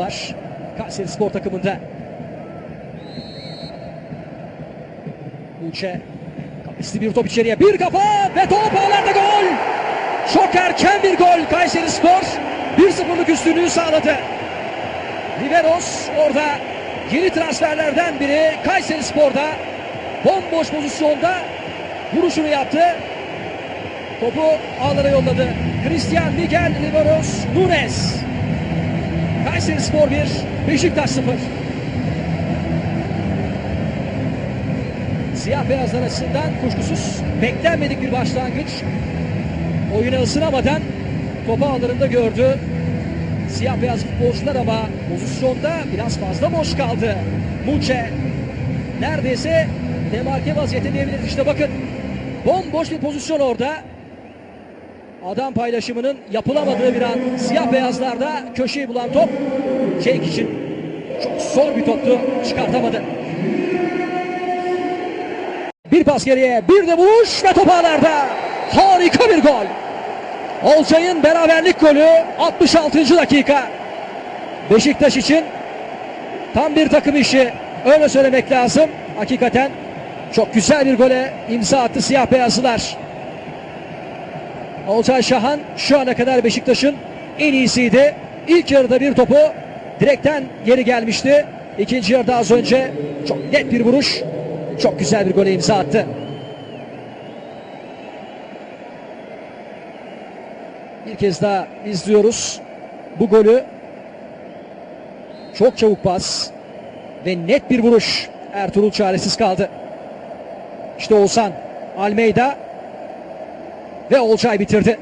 var. Kayseri Spor takımında. Uçe. Kapasiteli bir top içeriye. Bir kafa ve top ağlarda gol. Çok erken bir gol. Kayseri Spor 1-0'lık üstünlüğü sağladı. Riveros orada yeni transferlerden biri Kayseri Spor'da bomboş pozisyonda vuruşunu yaptı. Topu ağlara yolladı. Christian Miguel Riveros Nunes. Kayseri Spor 1, Beşiktaş 0. Siyah beyazlar açısından kuşkusuz beklenmedik bir başlangıç. Oyuna ısınamadan topu ağlarında gördü. Siyah beyaz futbolcular ama pozisyonda biraz fazla boş kaldı. Muçe neredeyse demarke vaziyette diyebiliriz. İşte bakın bomboş bir pozisyon orada. Adam paylaşımının yapılamadığı bir an siyah beyazlarda köşeyi bulan top Cenk için çok zor bir toptu çıkartamadı. Bir pas geriye bir de vuruş ve top ağlarda. Harika bir gol. Olcay'ın beraberlik golü 66. dakika. Beşiktaş için tam bir takım işi öyle söylemek lazım. Hakikaten çok güzel bir gole imza attı siyah beyazlılar. Olcay Şahan şu ana kadar Beşiktaş'ın en iyisiydi. İlk yarıda bir topu direkten geri gelmişti. İkinci yarıda az önce çok net bir vuruş. Çok güzel bir gole imza attı. Bir kez daha izliyoruz bu golü. Çok çabuk pas ve net bir vuruş. Ertuğrul çaresiz kaldı. İşte Oğuzhan Almeyda ve Olcay bitirdi.